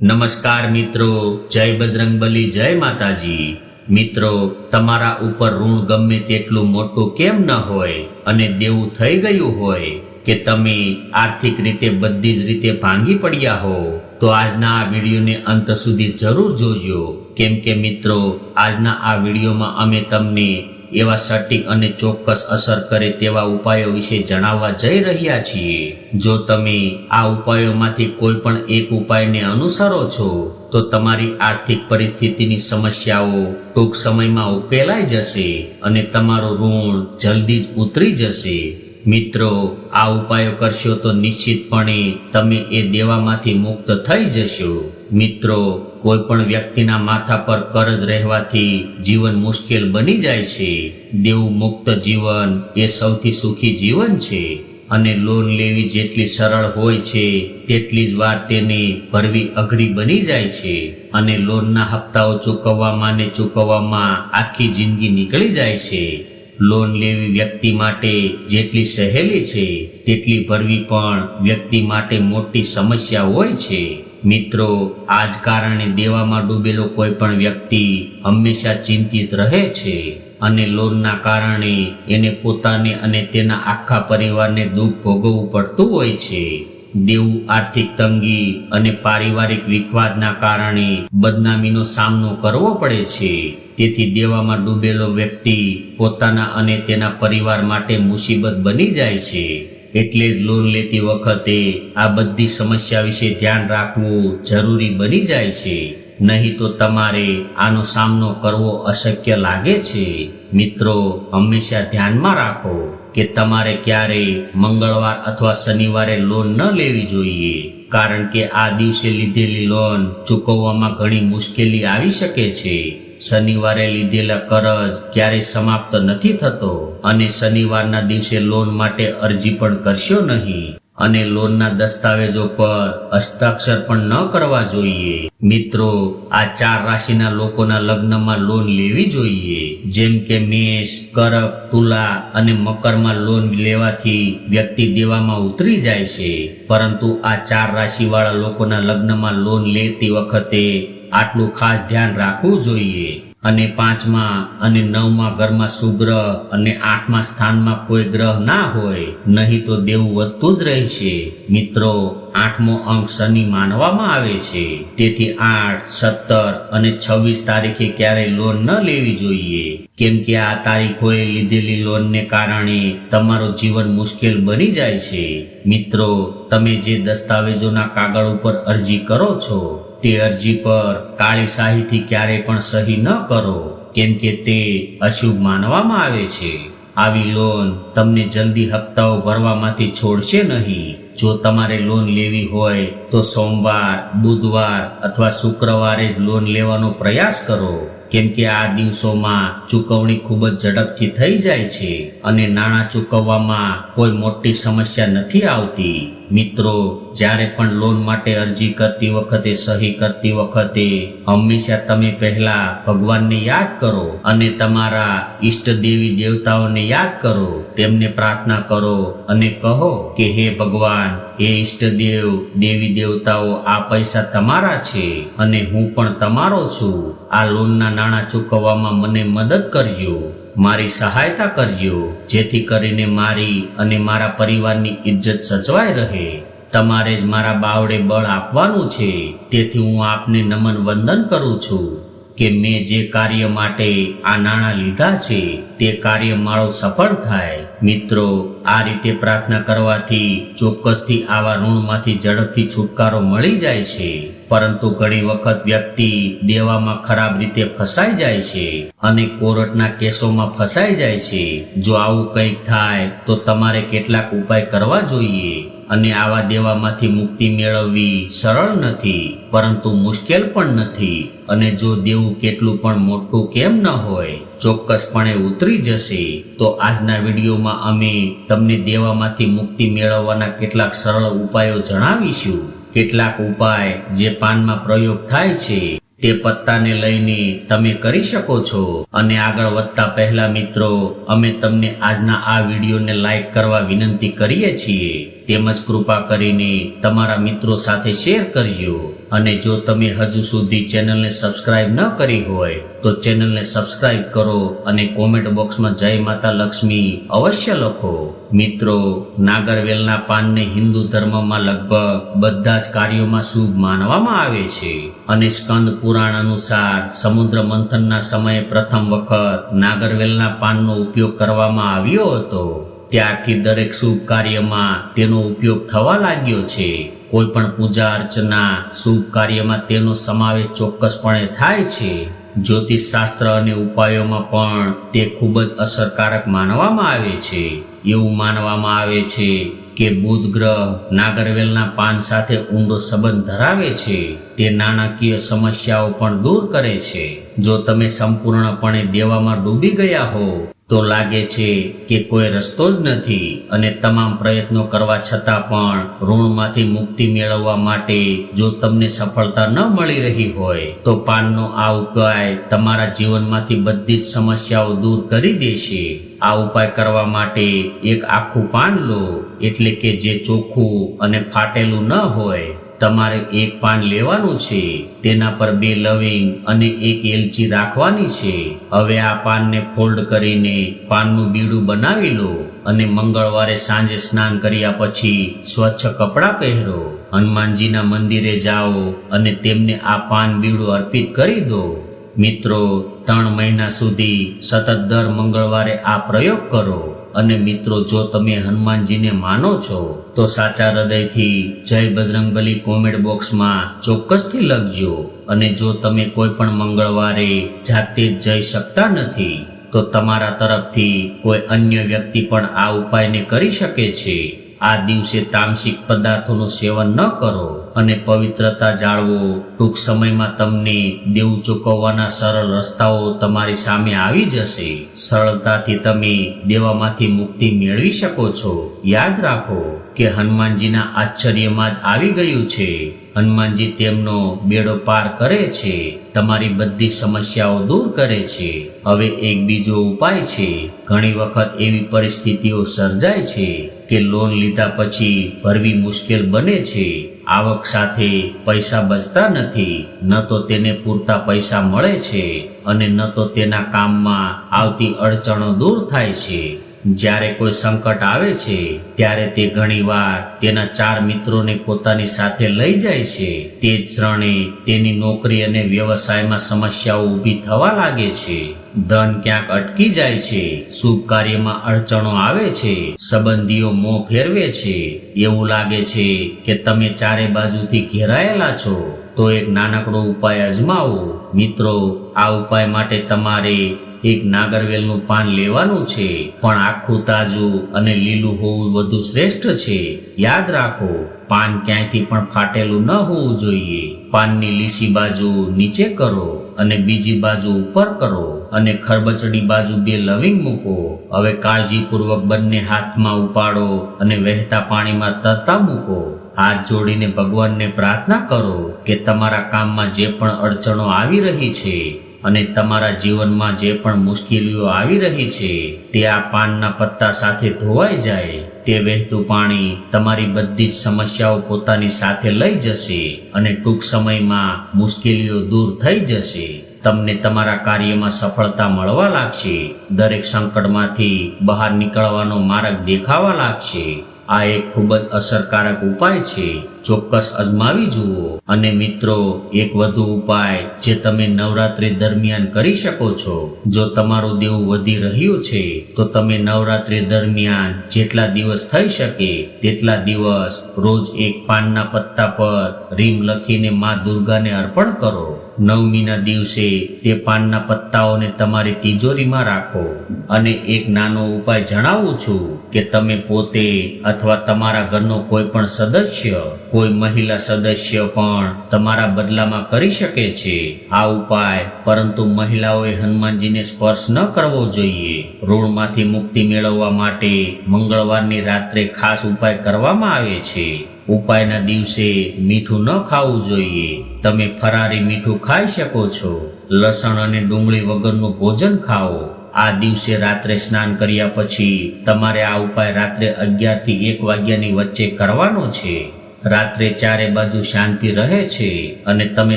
નમસ્કાર મિત્રો, જય બજરંગબલી, જય માતાજી. મિત્રો, તમારા ઉપર ઋણ ગમે તેટલું મોટું કેમ ન હોય અને દેવું થઈ ગયું હોય કે તમે આર્થિક રીતે બધી જ રીતે ભાંગી પડ્યા હો, તો આજના આ વિડીયોને અંત સુધી જરૂર જોજો. કેમ કે મિત્રો, આજના આ વિડીયોમાં અમે તમને એવા સટીક અને ચોક્કસ અસર કરે તેવા ઉપાયો વિશે જણાવવા જઈ રહ્યા છીએ. જો તમે આ ઉપાયોમાંથી કોઈ પણ એક ઉપાયને અનુસરો છો, તો તમારી આર્થિક પરિસ્થિતિની સમસ્યાઓ ટૂંક સમયમાં ઉકેલાઈ જશે અને તમારું ઋણ જલ્દી જ ઉતરી જશે. મિત્રો, આ ઉપાયો કરશો તો નિશ્ચિતપણે તમે એ દેવામાંથી મુક્ત થઈ જશો. મિત્રો, કોઈ પણ વ્યક્તિના માથા પર કરજ રહેવાથી જીવન મુશ્કેલ બની જાય છે. દેવું મુક્ત જીવન એ સૌથી સુખી જીવન છે અને લોન લેવી જેટલી સરળ હોય છે, તેટલી જ વાર તેને ભરવી અઘરી બની જાય છે અને લોનના હપ્તાઓ ચૂકવવામાં ને ચૂકવવામાં આખી જિંદગી નીકળી જાય છે. લોન લેવી વ્યક્તિ માટે જેટલી સહેલી છે, તેટલી ભરવી પણ વ્યક્તિ માટે મોટી સમસ્યા હોય છે. મિત્રો આ જ કારણે દેવામાં ડૂબેલો કોઈ પણ વ્યક્તિ હંમેશા ચિંતિત રહે છે અને લોનના કારણે એને પોતાને અને તેના આખા પરિવારને દુઃખ ભોગવવું પડતું હોય છે. દેવું, આર્થિક તંગી અને પારિવારિક વિખવાદના કારણે બદનામીનો સામનો કરવો પડે છે. તેથી દેવામાં ડૂબેલો વ્યક્તિ પોતાના અને તેના પરિવાર માટે મુસીબત બની જાય છે. એટલે જ લોન લેતી વખતે આ બધી સમસ્યા વિશે ધ્યાન રાખવું જરૂરી બની જાય છે. નહીં તો તમારે આનો સામનો કરવો અશક્ય લાગે છે. મિત્રો, હંમેશા ધ્યાનમાં રાખો કે તમારે ક્યારે મંગળવાર અથવા શનિવારે લોન ન લેવી જોઈએ. કારણ કે આ દિવસે લીધેલી લોન ચૂકવવામાં ઘણી મુશ્કેલી આવી શકે છે. શનિવારે લીધેલા કરજ ક્યારેય સમાપ્ત નથી થતો અને શનિવારના દિવસે લોન માટે અરજી પણ કરશો નહીં. અને લોનના દસ્તાવેજો પર હસ્તાક્ષર પણ ન કરવા જોઈએ. મિત્રો, આ ચાર રાશિના લોકોના લગ્નમાં લોન લેવી જોઈએ. જેમ કે મેષ, કરક, તુલા અને મકરમાં લોન લેવાથી વ્યક્તિ દેવામાં ઉતરી જાય છે. પરંતુ આ ચાર રાશિવાળા લોકોના લગ્નમાં લોન લેતી વખતે આટલું ખાસ ધ્યાન રાખવું જોઈએ. અને પાંચમા અને નવમા ઘરમાં સુગ્રહ અને આઠમા સ્થાનમાં કોઈ ગ્રહ ના હોય, નહીં તો દેવું વધતું જ રહેશે. મિત્રો, આઠમો અંક શનિ માનવામાં આવે છે. તેથી આઠ, સત્તર અને છવ્વીસ તારીખે ક્યારેય લોન ન લેવી જોઈએ. કેમ કે આ તારીખોએ લીધેલી લોનને કારણે તમારું જીવન મુશ્કેલ બની જાય છે. મિત્રો, તમે જે દસ્તાવેજોના કાગળ ઉપર અરજી કરો છો તે અરજી પર કાળી શાહીથી ક્યારેય પણ સહી ન કરો. કેમ કે તે અશુભ માનવામાં આવે છે. આવી લોન તમને જલ્દી હપ્તાઓ ભરવામાંથી છોડશે નહીં. જો તમારે લોન લેવી હોય, તો સોમવાર, બુધવાર અથવા શુક્રવારે જ લોન લેવાનો પ્રયાસ કરો. કેમ કે આ દિવસોમાં ચૂકવણી ખૂબ જ ઝડપથી થઈ જાય છે અને નાણાં ચૂકવવામાં કોઈ મોટી સમસ્યા નથી આવતી. મિત્રો, જ્યારે પણ લોન માટે અરજી કરતી વખતે, સહી કરતી વખતે, હંમેશા તમે પહેલા ભગવાનને યાદ કરો અને તમારા ઈષ્ટ દેવી દેવતાઓને યાદ કરો, તેમને પ્રાર્થના કરો અને કહો કે, હે ભગવાન, હે ઈષ્ટ દેવ, દેવી દેવતાઓ, આ પૈસા તમારા છે અને હું પણ તમારો છું. આ લોનના નાણાં ચૂકવવામાં મને મદદ કરજો. મારી સહાયતા કરજો. જેથી કરીને મારી અને મારા પરિવારની ઇજ્જત સચવાય રહે. તમારે જ મારા બાવડે બળ આપવાનું છે. તેથી હું આપને નમન વંદન કરું છું કે મેં જે કાર્ય માટે આ નાણાં લીધા છે, તે કાર્ય મારો સફળ થાય. મિત્રો, આ રીતે પ્રાર્થના કરવાથી ચોક્કસથી આવા ઋણમાંથી ઝડપથી છુટકારો મળી જાય છે. પરંતુ ઘણી વખત વ્યક્તિ દેવામાં ખરાબ રીતે ફસાઈ જાય છે અને કોર્ટના કેસોમાં ફસાઈ જાય છે. જો આવું કંઈક થાય, તો તમારે કેટલાક ઉપાય કરવા જોઈએ અને આવા દેવામાંથી મુક્તિ મેળવવી સરળ નથી, પરંતુ મુશ્કેલ પણ નથી. અને જો દેવું કેટલું પણ મોટું કેમ ન હોય, ચોક્કસપણે ઉતરી જશે, તો આજના વિડીયોમાં અમે તમને દેવામાંથી મુક્તિ મેળવવાના કેટલાક સરળ ઉપાયો જણાવીશું. કેટલાક ઉપાય જે પાનમાં પ્રયોગ થાય છે, તે પત્તાને લઈને તમે કરી શકો છો. અને આગળ વધતા પહેલા મિત્રો, અમે તમને આજના આ વિડીયોને લાઈક કરવા વિનંતી કરીએ છીએ. તેમજ કૃપા કરીને તમારા મિત્રો સાથે શેર કરજો. અને જો તમે હજુ સુધી ચેનલને સબસ્ક્રાઇબ ન કરી હોય, તો ચેનલને સબસ્ક્રાઇબ કરો અને કોમેન્ટ બોક્સમાં જય માતા લક્ષ્મી અવશ્ય લખો. મિત્રો, નાગરવેલના પાનને હિન્દુ ધર્મમાં લગભગ બધા જ કાર્યોમાં શુભ માનવામાં આવે છે. અને સ્કંદ પુરાણ અનુસાર સમુદ્ર મંથનના સમયે પ્રથમ વખત નાગરવેલના પાનનો ઉપયોગ કરવામાં આવ્યો હતો. ત્યારથી દરેક શુભ કાર્યમાં તેનો ઉપયોગ થવા લાગ્યો છે. કોઈ પણ પૂજા અર્ચના શુભ કાર્યમાં તેનો સમાવેશ ચોક્કસપણે થાય છે. જ્યોતિષ શાસ્ત્ર અને ઉપાયોમાં પણ તે ખૂબ જ અસરકારક માનવામાં આવે છે. એવું માનવામાં આવે છે કે બુધ ગ્રહ નાગરવેલના પાન સાથે ઊંડો સંબંધ ધરાવે છે. તે નાણાકીય સમસ્યાઓ પણ દૂર કરે છે. જો તમે સંપૂર્ણપણે દેવામાં ડૂબી ગયા હો તો લાગે છે કે કોઈ રસ્તો જ નથી અને તમામ પ્રયત્નો કરવા છતાં પણ ઋણમાંથી મુક્તિ મેળવવા માટે જો તમને સફળતા ન મળી રહી હોય, તો પાનનો આ ઉપાય તમારા જીવનમાંથી બધી જ સમસ્યાઓ દૂર કરી દેશે. આ ઉપાય કરવા માટે એક આખું પાન લો, એટલે કે જે ચોખ્ખું અને ફાટેલું ન હોય. તમારે એક પાન લેવાનું છે, તેના પર બે લવિંગ અને એક એલચી રાખવાની છે. હવે આ પાનને ફોલ્ડ કરીને પાનનું બીડું બનાવી લો અને મંગળવારે સાંજે સ્નાન કર્યા પછી સ્વચ્છ કપડાં પહેરો. હનુમાનજીના મંદિરે જાઓ અને તેમને આ પાન બીડું અર્પિત કરી દો. મિત્રો, ત્રણ મહિના સુધી સતત દર મંગળવારે આ પ્રયોગ કરો. અને મિત્રો, જો તમે હનુમાનજીને માનો છો, તો સાચા હૃદયથી જય બજરંગબલી કોમેન્ટ બોક્સમાં ચોક્કસથી લખજો. અને જો તમે કોઈ પણ મંગળવારે જાતે જઈ શકતા નથી, તો તમારા તરફથી કોઈ અન્ય વ્યક્તિ પણ આ ઉપાયને કરી શકે છે. આ દિવસે તામસિક પદાર્થોનું સેવન ન કરો અને પવિત્રતા જાળવો. ટૂંક સમયમાં તમને દેવું ચૂકવવાના સરળ રસ્તાઓ તમારી સામે આવી જશે. સરળતાથી તમે દેવામાંથી મુક્તિ મેળવી શકો છો. યાદ રાખો કે હનુમાનજીના આશ્ચર્યમાં જ આવી ગયું છે. હનુમાનજી તેમનો બેડો પાર કરે છે. તમારી બધી સમસ્યાઓ દૂર કરે છે. હવે એક બીજો ઉપાય છે. ઘણી વખત એવી પરિસ્થિતિઓ સર્જાય છે. કે લોન લીધા પછી ભરવી મુશ્કેલ બને છે? આવક સાથે પૈસા બચતા નથી. ન તો તેને પૂરતા પૈસા મળે છે અને ન તો તેના કામમાં આવતી અડચણો દૂર થાય છે. જ્યારે કોઈ સંકટ આવે છે, ત્યારે તે ઘણીવાર તેના ચાર મિત્રોને પોતાની સાથે લઈ જાય છે. તે ત્રણે તેની નોકરી અને વ્યવસાયમાં સમસ્યાઓ ઊભી થવા લાગે છે. ધન ક્યાંક અટકી જાય છે. શુભ કાર્યમાં અડચણો આવે છે. સંબંધીઓ મોં ફેરવે છે. એવું લાગે છે કે તમે ચારે બાજુથી ઘેરાયેલા છો. તો એક નાનકડો ઉપાય અજમાવો. મિત્રો, આ ઉપાય માટે તમારે એક નાગરવેલનું પાન લેવાનું છે. પણ આખું તાજું અને લીલું હોવું વધુ શ્રેષ્ઠ છે. યાદ રાખો, પાન ક્યાંયથી પણ ફાટેલું ન હોવું જોઈએ. પાનની લીસી બાજુ નીચે કરો અને બીજી બાજુ ઉપર કરો અને ખરબચડી બાજુ બે લવિંગ મૂકો. હવે કાળજીપૂર્વક બંને હાથમાં ઉપાડો અને વહેતા પાણીમાં તરતા મૂકો. હાથ જોડીને ભગવાનને પ્રાર્થના કરો કે તમારા કામમાં જે પણ અડચણો આવી રહી છે અને તમારા જીવનમાં જે પણ મુશ્કેલીઓ આવી રહી છે, તે આ પાનના પત્તા સાથે ધોવાઈ જાય. તે વહેતું પાણી તમારી બધી જ સમસ્યાઓ પોતાની સાથે લઈ જશે અને ટૂંક સમયમાં મુશ્કેલીઓ દૂર થઈ જશે. તમને તમારા કાર્યમાં સફળતા મળવા લાગશે. દરેક સંકટમાંથી બહાર નીકળવાનો માર્ગ દેખાવા લાગશે. આ એક ખૂબ જ અસરકારક ઉપાય છે. ચોક્કસ અજમાવી જુઓ. અને મિત્રો, એક વધુ ઉપાય જે તમે નવરાત્રી દરમિયાન કરી શકો છો. જો તમારું દેવું વધી રહ્યું છે, તો તમે નવરાત્રી દરમિયાન જેટલા દિવસ થઈ શકે, તેટલા દિવસ રોજ એક પાનના પત્તા પર રીમ લખીને માં દુર્ગાને અર્પણ કરો. નવમીના દિવસે તે પાનના પત્તાઓને તમારી તિજોરીમાં રાખો. અને એક નાનો ઉપાય જણાવું છું કે તમે પોતે અથવા તમારા ઘરનો કોઈ પણ સદસ્ય કોઈ મહિલા સદસ્ય પણ તમારા બદલામાં કરી શકે છે? આ ઉપાય, પરંતુ મહિલાઓએ હનુમાનજીને સ્પર્શ ન કરવો જોઈએ. ઋણમાંથી મુક્તિ મેળવવા માટે મંગળવારની રાત્રે ખાસ ઉપાય કરવામાં આવે છે. ઉપાયના દિવસે મીઠું ન ખાવું જોઈએ. તમે ફરારી મીઠું ખાઈ શકો છો. લસણ અને ડુંગળી વગરનું ભોજન ખાઓ. આ દિવસે રાત્રે સ્નાન કર્યા પછી તમારે આ ઉપાય રાત્રે અગિયારથી એક વાગ્યાની વચ્ચે કરવાનો છે. રાત્રે ચારે બાજુ શાંતિ રહે છે અને તમે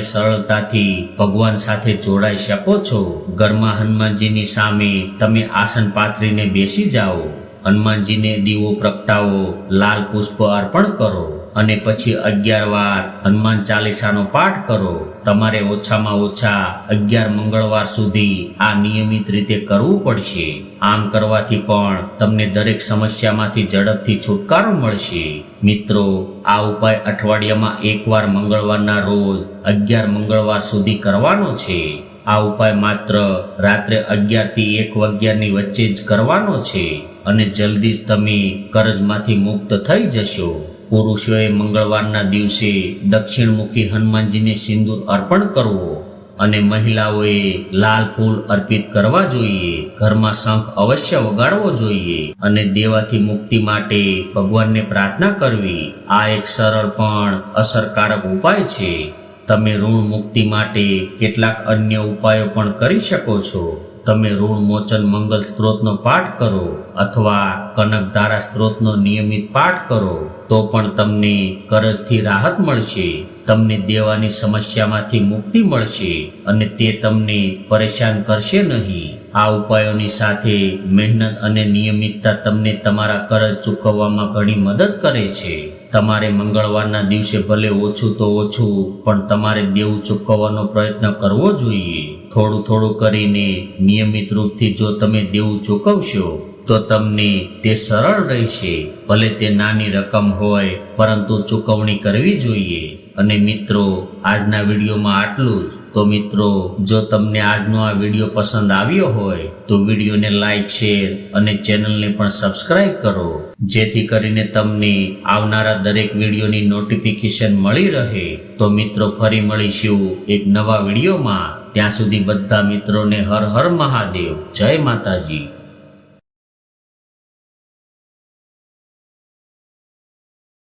સરળતાથી ભગવાન સાથે જોડાઈ શકો છો. ઘરમાં હનુમાનજીની સામે તમે આસન પાથરીને બેસી જાઓ. હનુમાનજીને દીવો પ્રગટાવો, લાલ પુષ્પ અર્પણ કરો. અને પછી અગિયાર વાર હનુમાન ચાલીસાનો પાઠ કરો. તમારે ઓછામાં ઓછા અગિયાર મંગળવાર સુધી આ નિયમિત રીતે કરવું પડશે. આમ કરવાથી પણ તમને દરેક સમસ્યામાંથી ઝડપથી છુટકારો મળશે. મિત્રો, આ ઉપાય અઠવાડિયામાં એકવાર મંગળવારના રોજ અગિયાર મંગળવાર સુધી કરવાનો છે. આ ઉપાય માત્ર રાત્રે અગિયારથી એક વાગ્યાની વચ્ચે જ કરવાનો છે અને જલ્દી જ તમે કરજમાંથી મુક્ત થઈ જશો. પુરુષોએ મંગળવારના દિવસે દક્ષિણમુખી હનુમાનજીને સિંદૂર અર્પણ કરવો અને મહિલાઓએ લાલ ફૂલ અર્પિત કરવા જોઈએ, ઘરમાં શંખ અવશ્ય વગાડવો જોઈએ અને દેવાથી મુક્તિ માટે ભગવાનને પ્રાર્થના કરવી, આ એક સરળ પણ અસરકારક ઉપાય છે. તમે ઋણ મુક્તિ માટે કેટલાક અન્ય ઉપાયો પણ કરી શકો છો. તમે ઋણ મોચન મંગલ સ્ત્રોતનો પાઠ કરો અથવા કનકધારા સ્ત્રોતનો નિયમિત પાઠ કરો, તો પણ તમને કરજથી રાહત મળશે. તમને દેવાની સમસ્યામાંથી મુક્તિ મળશે અને તે તમને પરેશાન કરશે નહીં. આ ઉપાયોની સાથે મહેનત અને નિયમિતતા તમને તમારા કરજ ચૂકવવામાં ઘણી મદદ કરે છે. તમારે મંગળવારના દિવસે ભલે ઓછું તો ઓછું, પણ તમારે દેવું ચૂકવવાનો પ્રયત્ન કરવો જોઈએ. થોડું થોડું કરીને નિયમિત રૂપથી જો તમે દેવું ચૂકવશો, તો તમને તે સરળ રહેશે. ભલે તે નાની રકમ હોય, પરંતુ ચૂકવણી કરવી જોઈએ. અને મિત્રો, આજના વિડીયોમાં આટલું જ. તો મિત્રો, જો તમને આજનો આ વીડિયો પસંદ આવ્યો હોય, તો વિડીયોને લાઈક, શેર અને ચેનલને પણ સબસ્ક્રાઇબ કરો. જેથી કરીને તમને આવનારા દરેક વિડીયોની નોટિફિકેશન મળી રહે. તો મિત્રો, ફરી મળીશું એક નવા વિડીયોમાં. ત્યાં સુધી બધા મિત્રોને હર હર મહાદેવ. જય માતાજી.